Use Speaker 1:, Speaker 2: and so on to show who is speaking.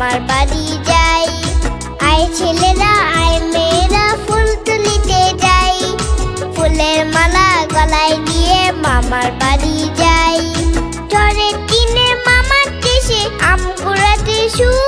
Speaker 1: আমার বাড়ি যাই। আয় ছেলেরা, আয় মেয়েরা, ফুল তুলিতে যাই। ফুলের মালা গলায় দিয়ে মামার বাড়ি যাই। চরের দিনে মামার দেশে আম কুড়াতে শুয়ে